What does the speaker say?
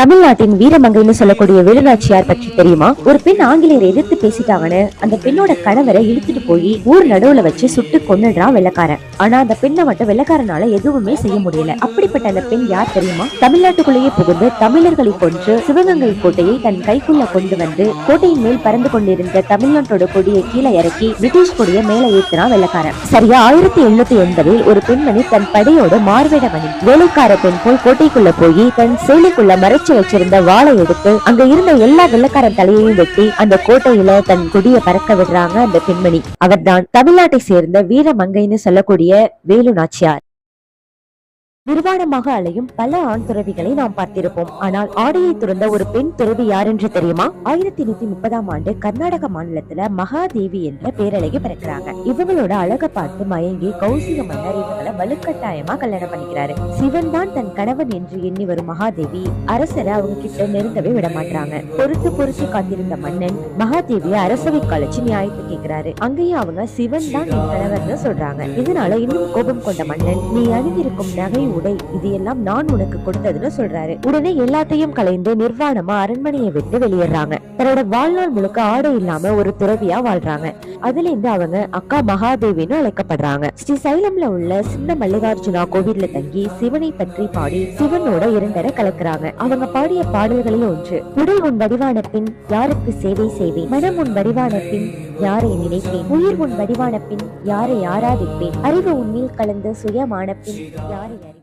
தமிழ்நாட்டின் வீரமங்கைன்னு சொல்லக்கூடிய வேலுநாச்சியார் பற்றி தெரியுமா? ஒரு பெண் ஆங்கிலேயரை எதிர்த்து பேசிட்டாங்கன்னு அந்த பெண்ணோட கணவரை இழுத்துட்டு போய் ஊர் நடுவுல வச்சு சுட்டு கொண்டுடுறான் வெள்ளக்காரன். ஆனா அந்த பெண்ணை மட்டும் வெள்ளக்காரனால எதுவுமே செய்ய முடியல. அப்படிப்பட்ட அந்த பெண் யார் தெரியுமா? தமிழ்நாட்டுக்குள்ளேயே புகுந்து தமிழர்களை கொன்று சிவகங்கை கோட்டையை தன் கைக்குள்ள கொண்டு வந்து கோட்டையின் மேல் பறந்து கொண்டிருந்த தமிழ்நாட்டோட கொடியை கீழே இறக்கி பிரிட்டிஷ் கொடியை மேல ஏத்துறான் வெள்ளக்காரன். சரியா ஆயிரத்தி எண்ணூத்தி எண்பதில் ஒரு பெண்மணி தன் படையோட மார்வேடமணி வேலைக்கார பெண் போல் கோட்டைக்குள்ள போய் தன் சேலைக்குள்ள மறைச்சு வச்சிருந்த வாழை எடுத்து அங்க இருந்த எல்லா வெள்ளக்காரன் தலையையும் வெட்டி அந்த கோட்டையில தன் கொடியை பறக்க விடுறாங்க அந்த பெண்மணி. அவர்தான் தமிழ்நாட்டை சேர்ந்த வீரமங்கைன்னு சொல்லக்கூடிய வேலு நாச்சியார். நிர்வாணமாக அலையும் பல ஆண் துறவிகளை நாம் பார்த்திருப்போம். ஆனால் ஆடையை துறந்த ஒரு பெண் துறவி யார் என்று தெரியுமா? ஆயிரத்தி நூத்தி முப்பதாம் ஆண்டு கர்நாடக மாநிலத்துல மகாதேவி என்ற பேரழகி பிறக்கிறாங்க. இவங்களோட அழக பார்த்து மயங்கி கௌசிக மன்னர் இவங்களை வலுக்கட்டாயமா கல்யாணம் பண்ணிக்கிறாரு. சிவன் தான் தன் கணவன் என்று எண்ணி வரும் மகாதேவி அரசரை அவங்க கிட்ட நெருங்கவே விட மாட்டாங்க பொறுத்து பொறுத்து காத்திருந்த மன்னன் மகாதேவியை அரசவை கழிச்சு நியாயத்தை கேட்கிறாரு. அங்கேயும் அவங்க சிவன் தான் என் கணவர்னு சொல்றாங்க. இதனால இன்னும் கோபம் கொண்ட மன்னன் நீ அணிந்திருக்கும் நகை உடை. இது எல்லாம் நான் உனக்கு கொடுத்ததுன்னு சொல்றாரு. உடனே எல்லாத்தையும் கலைந்து நிர்வாணமா அரண்மனையை விட்டு வெளியேறாங்க. தன்னோட வாழ்நாள் முழுக்க ஆடை இல்லாம ஒரு துறவியா வாழ்றாங்க. அதுல இருந்து அவங்க அக்கா மகாதேவின்னு அழைக்கப்படுறாங்க. ஸ்ரீ சைலம்ல உள்ள சின்ன மல்லிகார்ஜுனா கோவில்ல தங்கி சிவனை பற்றி பாடி சிவனோட இரண்டரை கலக்குறாங்க. அவங்க பாடிய பாடல்களில் ஒன்று உடல் உன் வடிவான பின் யாருக்கு சேவை செய்வேன்? மனம் உன் வடிவான பின் யாரை நினைப்பேன்? உயிர் உன் வடிவான பின் யாரை ஆராதிப்பேன்? அறிவு உன்னில் கலந்து சுயமான பின் யாரை அறிவேன்?